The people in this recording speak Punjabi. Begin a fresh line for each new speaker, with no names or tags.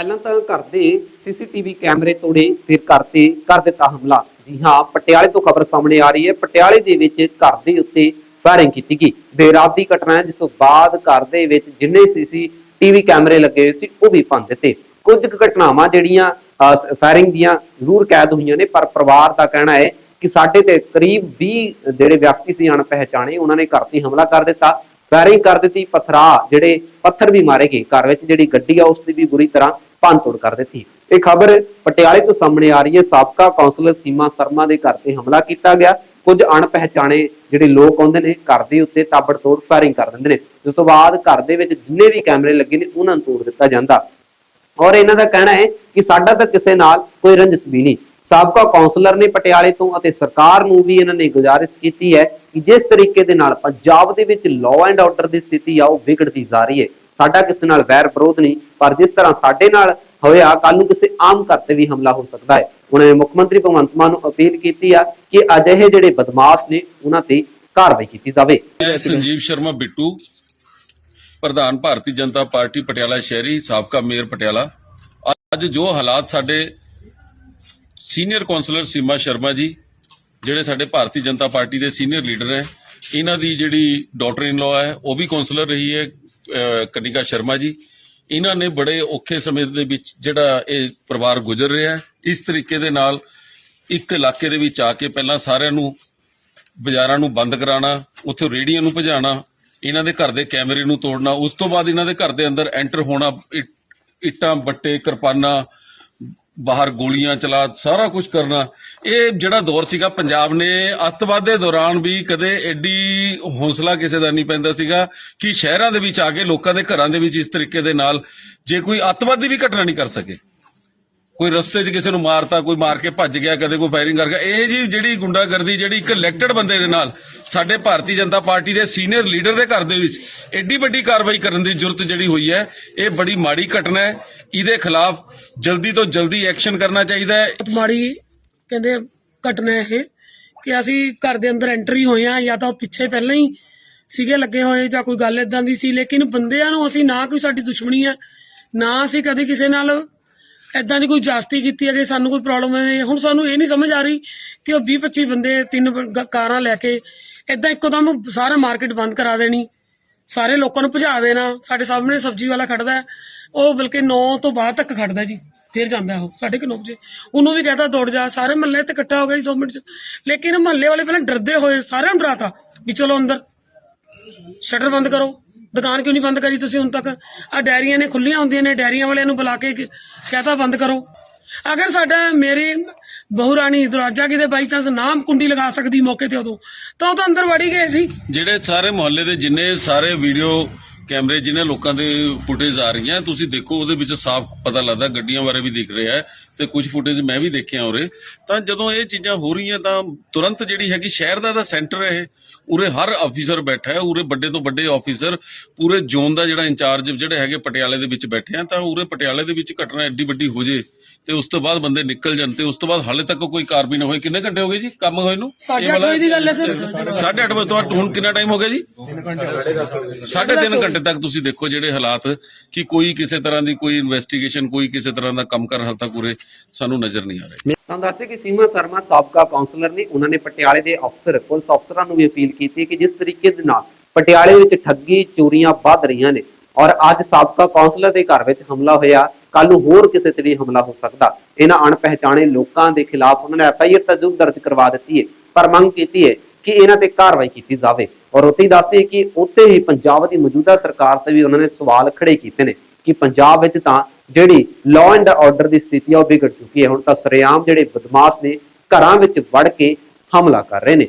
ਪਹਿਲਾਂ ਤਾਂ ਘਰ ਦੇ ਸੀਸੀਟੀਵੀ ਕੈਮਰੇ ਤੋੜੇ, ਫਿਰ ਘਰ ਤੇ ਕਰ ਦਿੱਤਾ ਹਮਲਾ। ਜੀ ਹਾਂ, ਪਟਿਆਲੇ ਤੋਂ ਖਬਰ ਸਾਹਮਣੇ ਆ ਰਹੀ ਹੈ। ਪਟਿਆਲੇ ਦੇ ਵਿੱਚ ਘਰ ਦੇ ਉੱਤੇ ਫਾਇਰਿੰਗ ਕੀਤੀ ਗਈ। ਦੇਰ ਰਾਤ ਦੀ ਘਟਨਾ ਹੈ, ਜਿਸ ਤੋਂ ਬਾਅਦ ਘਰ ਦੇ ਵਿੱਚ ਜਿੰਨੇ ਸੀਸੀਟੀਵੀ ਕੈਮਰੇ ਲੱਗੇ ਹੋਏ ਸੀ, ਉਹ ਵੀ ਭੰਨ ਦਿੱਤੇ। ਕੁਝ ਕੁ ਘਟਨਾਵਾਂ ਜਿਹੜੀਆਂ ਫਾਇਰਿੰਗ ਦੀਆਂ ਜ਼ਰੂਰ ਕੈਦ ਹੋਈਆਂ ਨੇ, ਪਰ ਪਰਿਵਾਰ ਦਾ ਕਹਿਣਾ ਹੈ ਕਿ ਸਾਡੇ ਤੇ ਕਰੀਬ 20 ਜਿਹੜੇ ਵਿਅਕਤੀ ਸੀ ਅਣਪਹਿਚਾਣੇ ਉਹਨਾਂ ਨੇ ਘਰ ਤੇ ਹਮਲਾ ਕਰ ਦਿੱਤਾ। ਫਾਇਰਿੰਗ ਕਰ ਦਿੱਤੀ, ਪਥਰਾ ਜਿਹੜੇ ਪੱਥਰ ਵੀ ਮਾਰੇ ਗਏ। ਘਰ ਵਿੱਚ ਜਿਹੜੀ ਗੱਡੀ ਆ, ਉਸ ਦੀ ਵੀ ਬੁਰੀ ਤਰ੍ਹਾਂ ਭੰਨਤੋੜ ਕਰ ਦਿੱਤੀ। ਇਹ ਖਬਰ ਪਟਿਆਲੇ ਤੋਂ ਸਾਹਮਣੇ ਆ ਰਹੀ ਹੈ। ਸਾਬਕਾ ਕੌਂਸਲਰ ਸੀਮਾ ਸ਼ਰਮਾ ਦੇ ਘਰ ਤੇ ਹਮਲਾ ਕੀਤਾ ਗਿਆ। ਕੁਝ ਅਣਪਹਿਚਾਣੇ ਜਿਹੜੇ ਲੋਕ ਆਉਂਦੇ ਨੇ ਘਰ ਦੇ ਉੱਤੇ ਤਾਬੜਤੋੜ ਫਾਇਰਿੰਗ ਕਰ ਦਿੰਦੇ ਨੇ। ਜਿਸ ਤੋਂ ਬਾਅਦ ਘਰ ਦੇ ਵਿੱਚ ਜਿੰਨੇ ਵੀ ਕੈਮਰੇ ਲੱਗੇ ਨੇ, ਉਹਨਾਂ ਨੂੰ ਤੋੜ ਦਿੱਤਾ ਜਾਂਦਾ। ਔਰ ਇਹਨਾਂ ਦਾ ਕਹਿਣਾ ਹੈ ਕਿ ਸਾਡਾ ਤਾਂ ਕਿਸੇ ਨਾਲ ਕੋਈ ਰੰਜਿਸ਼ ਵੀ ਨਹੀਂ। ਸਾਬਕਾ ਕਾਉਂਸਲਰ ਨੇ ਪਟਿਆਲੇ ਤੋਂ ਅਤੇ ਸਰਕਾਰ ਨੂੰ ਵੀ ਇਹਨਾਂ ਨੇ ਗੁਜ਼ਾਰਿਸ਼ ਕੀਤੀ ਹੈ ਕਿ ਜਿਸ ਤਰੀਕੇ ਦੇ ਨਾਲ ਪੰਜਾਬ ਦੇ ਵਿੱਚ ਲਾਅ ਐਂਡ ਆਰਡਰ ਦੀ ਸਥਿਤੀ ਆ, ਉਹ ਵਿਗੜਦੀ ਜਾ ਰਹੀ ਹੈ। ਸਾਡਾ ਕਿਸੇ ਨਾਲ ਵੈਰ ਵਿਰੋਧ ਨਹੀਂ, ਪਰ ਜਿਸ ਤਰ੍ਹਾਂ ਸਾਡੇ ਨਾਲ ਹੋਇਆ ਕੱਲ ਨੂੰ ਕਿਸੇ ਆਮ ਘਰ ਤੇ ਵੀ ਹਮਲਾ ਹੋ ਸਕਦਾ ਹੈ। ਉਹਨਾਂ ਨੇ ਮੁੱਖ ਮੰਤਰੀ ਭਗਵੰਤ ਮਾਨ ਨੂੰ ਅਪੀਲ ਕੀਤੀ ਆ ਕਿ ਅਜਿਹੇ ਜਿਹੜੇ ਬਦਮਾਸ਼ ਨੇ, ਉਹਨਾਂ ਤੇ ਕਾਰਵਾਈ ਕੀਤੀ ਜਾਵੇ।
ਸੰਜੀਵ ਸ਼ਰਮਾ ਬਿੱਟੂ, ਪ੍ਰਧਾਨ ਭਾਰਤੀ ਜਨਤਾ ਪਾਰਟੀ ਪਟਿਆਲਾ ਸ਼ਹਿਰੀ, ਸਾਬਕਾ ਮੇਅਰ ਪਟਿਆਲਾ। ਅੱਜ ਜੋ ਹਾਲਾਤ ਸਾਡੇ ਸੀਨੀਅਰ ਕਾਉਂਸਲਰ ਸੀਮਾ ਸ਼ਰਮਾ ਜੀ, ਜਿਹੜੇ ਸਾਡੇ ਭਾਰਤੀ ਜਨਤਾ ਪਾਰਟੀ ਦੇ ਸੀਨੀਅਰ ਲੀਡਰ ਹੈ, ਇਹਨਾਂ ਦੀ ਜਿਹੜੀ ਡਾਟਰ ਇਨ ਲਾਅ ਹੈ, ਉਹ ਵੀ ਕਾਉਂਸਲਰ ਰਹੀ ਹੈ। ਕਨਿਕਾ ਸ਼ਰਮਾ ਜੀ, ਇਹਨਾਂ ਨੇ ਬੜੇ ਔਖੇ ਸਮੇਂ ਦੇ ਵਿੱਚ ਜਿਹੜਾ ਇਹ ਪਰਿਵਾਰ ਗੁਜ਼ਰ ਰਿਹਾ ਹੈ, ਇਸ ਤਰੀਕੇ ਦੇ ਨਾਲ ਇੱਕ ਇਲਾਕੇ ਦੇ ਵਿੱਚ ਆ ਕੇ ਪਹਿਲਾਂ ਸਾਰਿਆਂ ਨੂੰ ਬਾਜ਼ਾਰਾਂ ਨੂੰ ਬੰਦ ਕਰਾਉਣਾ, ਉੱਥੇ ਰੇੜੀਆਂ ਨੂੰ ਭਜਾਣਾ ਇਹਨਾਂ ਦੇ ਘਰ ਦੇ ਕੈਮਰੇ ਨੂੰ ਤੋੜਨਾ, ਉਸ ਤੋਂ ਬਾਅਦ ਇਹਨਾਂ ਦੇ ਘਰ ਦੇ ਅੰਦਰ ਐਂਟਰ ਹੋਣਾ ਇੱਟਾਂ, ਬੱਟੇ, ਕਿਰਪਾਨਾਂ ਬਾਹਰ ਗੋਲੀਆਂ ਚਲਾ ਸਾਰਾ ਕੁਝ ਕਰਨਾ। ਇਹ ਜਿਹੜਾ ਦੌਰ ਸੀਗਾ, ਪੰਜਾਬ ਨੇ ਅੱਤਵਾਦ ਦੇ ਦੌਰਾਨ ਵੀ ਕਦੇ ਐਡੀ ਹੌਸਲਾ ਕਿਸੇ ਦਾ ਨਹੀਂ ਪੈਂਦਾ ਸੀਗਾ ਕਿ ਸ਼ਹਿਰਾਂ ਦੇ ਵਿੱਚ ਆ ਕੇ, ਲੋਕਾਂ ਦੇ ਘਰਾਂ ਦੇ ਵਿੱਚ ਇਸ ਤਰੀਕੇ ਦੇ ਨਾਲ ਜੇ ਕੋਈ ਅੱਤਵਾਦੀ ਵੀ ਘਟਨਾ ਨਹੀਂ ਕਰ ਸਕੇ। ਕੋਈ ਰਸਤੇ 'ਚ ਕਿਸੇ ਨੂੰ ਮਾਰਤਾ, ਕੋਈ ਮਾਰ ਕੇ ਭੱਜ ਗਿਆ, ਕਦੇ ਕੋਈ ਫਾਇਰਿੰਗ ਕਰ ਗਿਆ ਇਹ ਜੀ ਜਿਹੜੀ ਗੁੰਡਾਗਰਦੀ, ਜਿਹੜੀ ਇੱਕ ਇਲੈਕਟਡ ਬੰਦੇ ਦੇ ਨਾਲ, ਸਾਡੇ ਭਾਰਤੀ ਜਨਤਾ ਪਾਰਟੀ ਦੇ ਸੀਨੀਅਰ ਲੀਡਰ ਦੇ ਘਰ ਦੇ ਵਿੱਚ ਐਡੀ ਵੱਡੀ ਕਾਰਵਾਈ ਕਰਨ ਦੀ ਜ਼ਰੂਰਤ ਜਿਹੜੀ ਹੋਈ ਹੈ, ਇਹ ਬੜੀ ਮਾੜੀ ਘਟਨਾ ਹੈ। ਇਹਦੇ ਖਿਲਾਫ ਜਲਦੀ ਤੋਂ ਜਲਦੀ ਐਕਸ਼ਨ ਕਰਨਾ ਚਾਹੀਦਾ ਹੈ।
ਮਾੜੀ ਕਹਿੰਦੇ ਘਟਨਾ ਇਹ, ਕਿ ਅਸੀਂ ਘਰ ਦੇ ਅੰਦਰ ਐਂਟਰੀ ਹੋਏ ਆ ਜਾਂ ਤਾਂ ਉਹ ਪਿੱਛੇ ਪਹਿਲਾਂ ਹੀ ਸੀਗੇ, ਲੱਗੇ ਹੋਏ, ਜਾਂ ਕੋਈ ਗੱਲ ਇਦਾਂ ਦੀ ਸੀ, ਲੇਕਿਨ ਬੰਦਿਆਂ ਨੂੰ ਅਸੀਂ ਨਾ ਕੋਈ ਸਾਡੀ ਦੁਸ਼ਮਣੀ ਹੈ, ਨਾ ਅਸੀਂ ਕਦੇ ਕਿਸੇ ਨਾਲ ਇਦਾਂ ਦੀ ਕੋਈ ਜਾਸਤੀ ਕੀਤੀ ਹੈ ਜੇ ਸਾਨੂੰ ਕੋਈ ਪ੍ਰੋਬਲਮ ਹੈ ਹੁਣ ਸਾਨੂੰ ਇਹ ਨਹੀਂ ਸਮਝ ਆ ਰਹੀ ਕਿ ਉਹ 20 25 ਬੰਦੇ ਤਿੰਨ ਬ- ਕਾਰਾਂ ਲੈ ਕੇ ਇਦਾਂ ਇੱਕੋਦਮ ਸਾਰਾ ਮਾਰਕੀਟ ਬੰਦ ਕਰਾ ਦੇਣੀ, ਸਾਰੇ ਲੋਕਾਂ ਨੂੰ ਭਜਾ ਦੇਣਾ, ਸਾਡੇ ਸਾਹਮਣੇ ਸਬਜ਼ੀ ਵਾਲਾ ਖੜਦਾ ਹੈ ਉਹ ਬਲਕਿ 9 ਤੋਂ ਬਾਅਦ ਤੱਕ ਖੜਦਾ ਜੀ, ਫਿਰ ਜਾਂਦਾ ਉਹ, ਸਾਢੇ ਕੁ ਨੌ ਵਜੇ। ਉਹਨੂੰ ਵੀ ਕਹਤਾ ਦੌੜ ਜਾ, ਸਾਰੇ ਮਹੱਲੇ ਤੇ ਇਕੱਠਾ ਹੋ ਗਿਆ ਜੀ 2 ਮਿੰਟ ਚ। ਲੇਕਿਨ ਮਹੱਲੇ ਵਾਲੇ ਪਹਿਲਾਂ ਡਰਦੇ ਹੋਏ, ਸਾਰਿਆਂ ਨੂੰ ਡਰਾਤਾ ਵੀ ਚਲੋ ਅੰਦਰ, ਸ਼ਟਰ ਬੰਦ ਕਰੋ। ਦੁਕਾਨ ਕਿਉਂ ਨਹੀਂ ਬੰਦ ਕਰੀ ਤੁਸੀਂ ਹੁਣ ਤੱਕ? ਆ ਡੈਰੀਆਂ ਨੇ ਖੁੱਲੀਆਂ ਹੁੰਦੀਆਂ ਨੇ, ਡੈਰੀਆਂ ਵਾਲਿਆਂ ਨੂੰ ਬੁਲਾ ਕੇ ਕਹਤਾ ਬੰਦ ਕਰੋ। ਅਗਰ ਸਾਡਾ ਮੇਰੇ ਬਹੁ ਰਾਣੀ ਦਰਵਾਜ਼ਾ ਕਿਤੇ ਬਾਈ ਚਾਂਸ ਨਾਮ ਕੁੰਡੀ ਲਗਾ ਸਕਦੀ ਮੌਕੇ ਤੇ ਉਦੋਂ, ਤਾਂ ਉਹ ਤਾਂ ਅੰਦਰ ਵੜੀ ਗਏ ਸੀ।
ਜਿਹੜੇ ਸਾਰੇ ਮੁਹੱਲੇ ਦੇ ਜਿੰਨੇ ਸਾਰੇ ਵੀਡੀਓ ਕੈਮਰੇ ਜਿਨ੍ਹਾਂ ਲੋਕਾਂ ਦੇ ਫੁਟੇਜ ਆ ਰਹੀਆਂ ਤੁਸੀਂ ਦੇਖੋ ਉਹਦੇ ਵਿੱਚ ਸਾਫ਼ ਪਤਾ ਲੱਗਦਾ ਗੱਡੀਆਂ ਬਾਰੇ ਵੀ ਦਿਖ ਰਿਹਾ ਹੈ ਤੇ ਕੁਝ ਫੁਟੇਜ ਮੈਂ ਵੀ ਦੇਖਿਆ ਉਰੇ। ਤਾਂ ਜਦੋਂ ਇਹ ਚੀਜ਼ਾਂ ਹੋ ਰਹੀਆਂ ਤਾਂ ਤੁਰੰਤ ਜਿਹੜੀ ਹੈਗੀ ਸ਼ਹਿਰ ਦਾ ਤਾਂ ਸੈਂਟਰ ਹੈ ਉਰੇ ਹਰ ਅਫੀਸਰ ਬੈਠਾ ਹੈ ਉਰੇ ਵੱਡੇ ਤੋਂ ਵੱਡੇ ਆਫੀਸਰ ਪੂਰੇ ਜ਼ੋਨ ਦਾ ਜਿਹੜਾ ਇੰਚਾਰਜ ਜਿਹੜੇ ਹੈਗੇ ਪਟਿਆਲੇ ਦੇ ਵਿੱਚ ਬੈਠੇ ਆ ਤਾਂ ਉਰੇ ਪਟਿਆਲੇ ਦੇ ਵਿੱਚ ਘਟਨਾ ਐਡੀ ਵੱਡੀ ਹੋ ਜੇ ਤੇ ਉਸ ਤੋਂ ਬਾਅਦ ਬੰਦੇ ਨਿਕਲ ਜਾਣ ਤੇ ਉਸ ਤੋਂ ਬਾਅਦ ਹਾਲੇ ਤੱਕ ਕੋਈ ਕਾਰਵਾਈ ਨਾ ਹੋਈ ਕਿੰਨੇ ਘੰਟੇ ਹੋ ਗਏ ਜੀ ਕੰਮ ਹੋਏ ਨੂੰ?
ਸਾਢੇ
ਇਹ
ਅੱਠ
ਵਾਲਾ-
ਵਜੇ ਦੀ ਗੱਲ ਹੈ ਸਰ।
ਸਾਢੇ ਅੱਠ ਵਜੇ ਤੋਂ ਬਾਅਦ ਹੁਣ ਕਿੰਨਾ ਟਾਈਮ ਹੋ ਗਿਆ ਜੀ? ਸਾਢੇ ਤਿੰਨ ਘੰਟੇ ਤੱਕ ਤੁਸੀਂ ਦੇਖੋ ਜਿਹੜੇ ਹਾਲਾਤ ਕਿ ਕੋਈ ਕਿਸੇ ਤਰ੍ਹਾਂ ਦੀ ਕੋਈ ਇਨਵੈਸਟੀਗੇਸ਼ਨ ਕੋਈ ਕਿਸੇ ਤਰ੍ਹਾਂ ਦਾ ਕੰਮ ਕਰ ਹਾਲ ਤੱਕ ਉਰੇ ਸਾਨੂੰ ਨਜ਼ਰ ਨਹੀਂ ਆ ਰਿਹਾ।
ਤੁਹਾਨੂੰ ਦੱਸਦੇ ਕਿ ਸੀਮਾ ਸ਼ਰਮਾ ਸਾਬਕਾ ਕਾਉਂਸਲਰ ਨੇ, ਉਹਨਾਂ ਨੇ ਪਟਿਆਲੇ ਦੇ ਅਫਸਰ ਪੁਲਿਸ ਅਫਸਰਾਂ ਨੂੰ ਵੀ ਅਪੀਲ ਕੀਤੀ ਕਿ ਜਿਸ ਤਰੀਕੇ ਦੇ ਨਾਲ ਪਟਿਆਲੇ ਵਿੱਚ ਠੱਗੀ, ਚੋਰੀਆਂ ਵੱਧ ਰਹੀਆਂ ਨੇ ਔਰ ਅੱਜ ਸਾਬਕਾ ਕਾਉਂਸਲਰ ਦੇ ਘਰ ਵਿੱਚ ਹਮਲਾ ਹੋਇਆ ਕੱਲ ਨੂੰ ਹੋਰ ਕਿਸੇ ਤੇ ਵੀ ਹਮਲਾ ਹੋ ਸਕਦਾ। ਇਹਨਾਂ ਅਣਪਹਿਚਾਣੇ ਲੋਕਾਂ ਦੇ ਖਿਲਾਫ ਉਹਨਾਂ ਨੇ ਐਫਆਈਆਰ ਤਾਂ ਦਰਜ ਕਰਵਾ ਦਿੱਤੀ ਹੈ, ਪਰ ਮੰਗ ਕੀਤੀ ਹੈ ਕਿ ਇਹਨਾਂ ਤੇ ਕਾਰਵਾਈ ਕੀਤੀ ਜਾਵੇ। ਔਰ ਉੱਥੇ ਹੀ ਦੱਸਦੇ ਕਿ ਉੱਥੇ ਹੀ ਪੰਜਾਬ ਦੀ ਮੌਜੂਦਾ ਸਰਕਾਰ ਤੇ ਵੀ ਉਹਨਾਂ ਨੇ ਸਵਾਲ ਖੜੇ ਕੀਤੇ ਨੇ ਕਿ ਪੰਜਾਬ ਵਿੱਚ ਤਾਂ ਜਿਹੜੀ ਲਾਅ ਐਂਡ ਆਰਡਰ ਦੀ ਸਥਿਤੀ ਆ ਉਹ ਵਿਗੜ ਚੁੱਕੀ ਹੈ। ਹੁਣ ਤਾਂ ਸਰੇਆਮ ਜਿਹੜੇ ਬਦਮਾਸ਼ ਨੇ ਘਰਾਂ ਵਿੱਚ ਵੜ ਕੇ ਹਮਲਾ ਕਰ ਰਹੇ ਨੇ।